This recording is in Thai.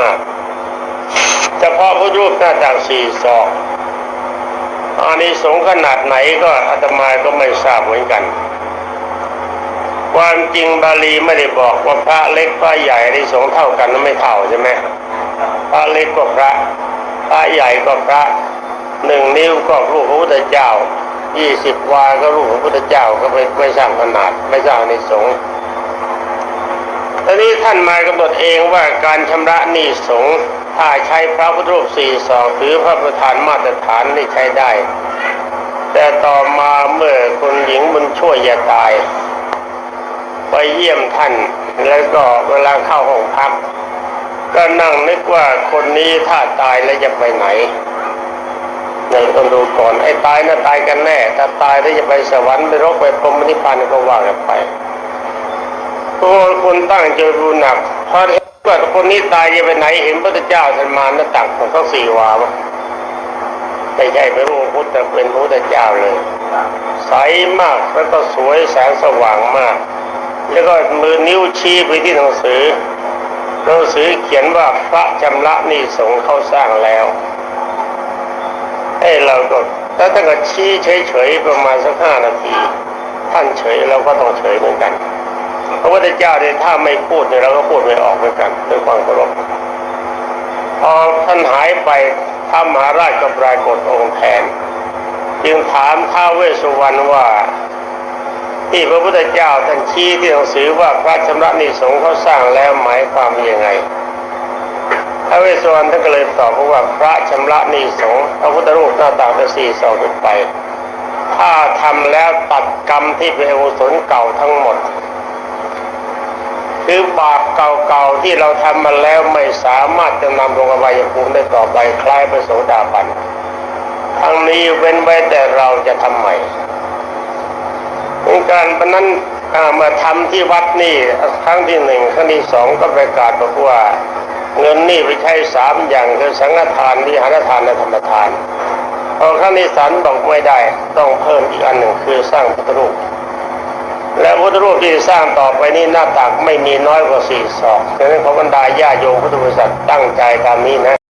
มาก เฉพาะพระรูปหน้าต่างสี่ศอกอานิสงส์ขนาดไหนก็อาตมาก็ไม่ทราบเหมือนกัน ความจริงบาลีไม่ได้บอกว่าพระเล็กพระใหญ่อานิสงเท่ากันนั้นไม่เท่าใช่ไหมพระเล็กก็พระ พระใหญ่ก็พระหนึ่งนิ้วก็ลูกพระพุทธเจ้ายี่สิบวาก็ลูกพระพุทธเจ้าก็ไม่ไม่สร้างขนาดไม่สร้างอานิสงส์ ตอนนี้ท่านมากำหนดเองว่าการชำระหนี้สงฆ์ถ้าใช้พระพุทธรูปสี่สองหรือพระประธานมาตรฐานนี่ใช้ได้ แต่ต่อมาเมื่อคุณหญิงบุญช่วยยาตาย ไปเยี่ยมท่านแล้วก็เวลาเข้าห้องพัก ก็นั่งนึกว่าคนนี้ถ้าตายแล้วจะไปไหนเนี่ยต้องดูก่อนไอ้ตายน่ะตายกันแน่ ถ้าตายแล้วจะไปสวรรค์ไปรกไปพรหมนิพพานก็ว่ากันไป ตัวคนตั้งใจดูหนักพราะเห็นว่าคนนี้ตายจะไปไหนเห็นพระเจ้าท่านมาหน้าตักของเขาสี่วาวะไม่ใช่เป็นพระพุทธแต่เป็นพระพุทธเจ้าเลย ใสมากแล้วก็สวยแสงสว่างมาก แล้วก็มือนิ้วชี้ไปที่หนังสือหนังสือเขียนว่าพระชำระนี่สงฆ์เขาสร้างแล้วให้เราก็ถ้าท่านก็ชี้เฉยๆประมาณสักห้านาที ท่านเฉยเราก็ต้องเฉยเหมือนกัน พระพุทธเจ้าเนี่ยถ้าไม่พูดเนี่ยเราก็พูดไม่ออกเหมือนกันด้วยความเคารพพอท่านหายไปท้ามหาราชก็ปรากฏองค์แทน จึงถามท้าเวสุวรรณว่าที่พระพุทธเจ้าท่านชี้ที่หนังสือว่าพระชำระนิสงฆ์เขาสร้างแล้วหมายความยังไงพระเวสุวรรณท่านก็เลยตอบว่าพระชำระนิสงฆ์พระพุทธรูปหน้าต่างเป็นสี่สองขึ้นไป ถ้าทำแล้วตัดกรรมที่เป็นอกุศลเก่าทั้งหมด คือบาปเก่าๆที่เราทำมาแล้วไม่สามารถจะนำลงอบายภูมิได้ต่อไปคล้ายพระโสดาบันทั้งนี้เว้นไว้แต่เราจะทำใหม่การปนั้นมาทำที่วัดนี่ครั้งที่หนึ่งครั้งที่สองก็ประกาศบอกว่า เงินนี่ไปใช้สามอย่างคือสังฆทานวิหารทานและธรรมทานพอครั้งที่สามบอกไม่ได้ ต้องเพิ่มอีกอันหนึ่งคือสร้างพุทธรูป และพุทธรูปที่สร้างต่อไปนี้หน้าตักไม่มีน้อยกว่าสี่ศอกดังนั้นขอบรรดาญาโยมพุทธบริษัทตั้งใจตามนี้นะ